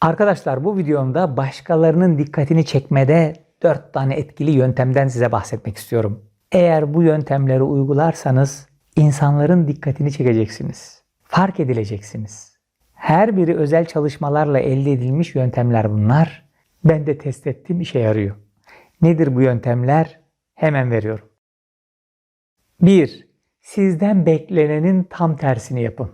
Arkadaşlar bu videomda başkalarının dikkatini çekmede 4 tane etkili yöntemden size bahsetmek istiyorum. Eğer bu yöntemleri uygularsanız insanların dikkatini çekeceksiniz. Fark edileceksiniz. Her biri özel çalışmalarla elde edilmiş yöntemler bunlar. Ben de test ettim işe yarıyor. Nedir bu yöntemler? Hemen veriyorum. 1. Sizden beklenenin tam tersini yapın.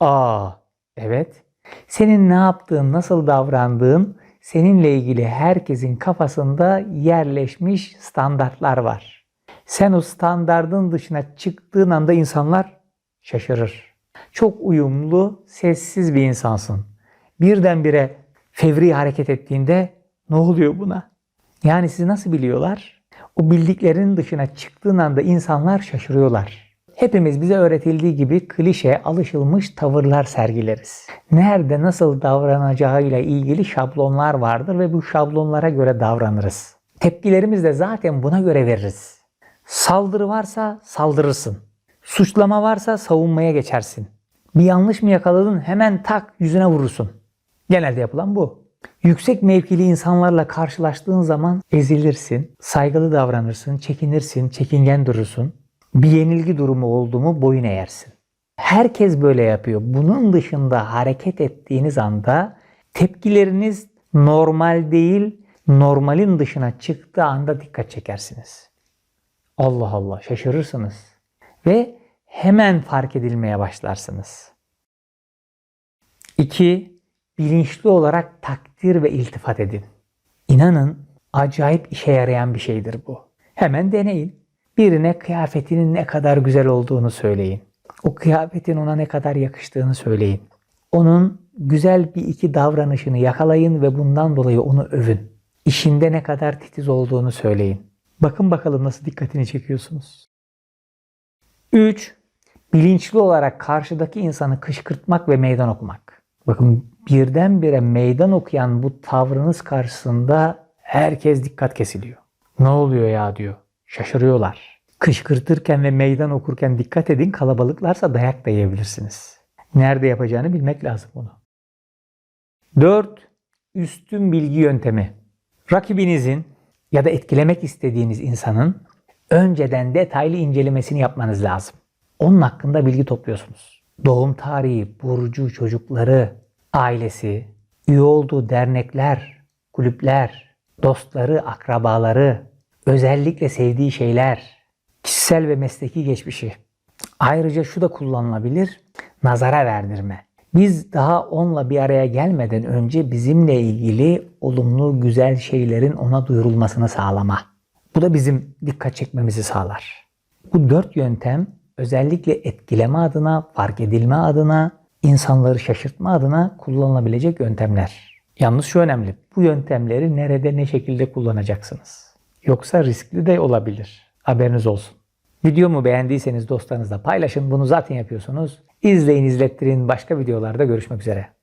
Aa, evet. Senin ne yaptığın, nasıl davrandığın, seninle ilgili herkesin kafasında yerleşmiş standartlar var. Sen o standardın dışına çıktığın anda insanlar şaşırır. Çok uyumlu, sessiz bir insansın. Birdenbire fevri hareket ettiğinde ne oluyor buna? Yani sizi nasıl biliyorlar? O bildiklerinin dışına çıktığın anda insanlar şaşırıyorlar. Hepimiz bize öğretildiği gibi klişe, alışılmış tavırlar sergileriz. Nerede nasıl davranacağıyla ilgili şablonlar vardır ve bu şablonlara göre davranırız. Tepkilerimiz de zaten buna göre veririz. Saldırı varsa saldırırsın. Suçlama varsa savunmaya geçersin. Bir yanlış mı yakaladın hemen tak yüzüne vurursun. Genelde yapılan bu. Yüksek mevkili insanlarla karşılaştığın zaman ezilirsin, saygılı davranırsın, çekinirsin, çekingen durursun. Bir yenilgi durumu oldu mu boyun eğersin. Herkes böyle yapıyor. Bunun dışında hareket ettiğiniz anda tepkileriniz normal değil, normalin dışına çıktığı anda dikkat çekersiniz. Allah Allah şaşırırsınız ve hemen fark edilmeye başlarsınız. 2. Bilinçli olarak takdir ve iltifat edin. İnanın acayip işe yarayan bir şeydir bu. Hemen deneyin. Birine kıyafetinin ne kadar güzel olduğunu söyleyin. O kıyafetin ona ne kadar yakıştığını söyleyin. Onun güzel bir iki davranışını yakalayın ve bundan dolayı onu övün. İşinde ne kadar titiz olduğunu söyleyin. Bakın bakalım nasıl dikkatini çekiyorsunuz. 3. Bilinçli olarak karşıdaki insanı kışkırtmak ve meydan okumak. Bakın birdenbire meydan okuyan bu tavrınız karşısında herkes dikkat kesiliyor. Ne oluyor ya diyor. Şaşırıyorlar. Kışkırtırken ve meydan okurken dikkat edin kalabalıklarsa dayak da yiyebilirsiniz. Nerede yapacağını bilmek lazım bunu. 4. Üstün bilgi yöntemi. Rakibinizin ya da etkilemek istediğiniz insanın önceden detaylı incelemesini yapmanız lazım. Onun hakkında bilgi topluyorsunuz. Doğum tarihi, burcu, çocukları, ailesi, üye olduğu dernekler, kulüpler, dostları, akrabaları, özellikle sevdiği şeyler, kişisel ve mesleki geçmişi. Ayrıca şu da kullanılabilir, nazara verdirme. Biz daha onunla bir araya gelmeden önce bizimle ilgili olumlu, güzel şeylerin ona duyurulmasını sağlama. Bu da bizim dikkat çekmemizi sağlar. Bu dört yöntem özellikle etkileme adına, fark edilme adına, insanları şaşırtma adına kullanılabilecek yöntemler. Yalnız şu önemli, bu yöntemleri nerede ne şekilde kullanacaksınız? Yoksa riskli de olabilir. Haberiniz olsun. Videomu beğendiyseniz dostlarınızla paylaşın. Bunu zaten yapıyorsunuz. İzleyin, izlettirin. Başka videolarda görüşmek üzere.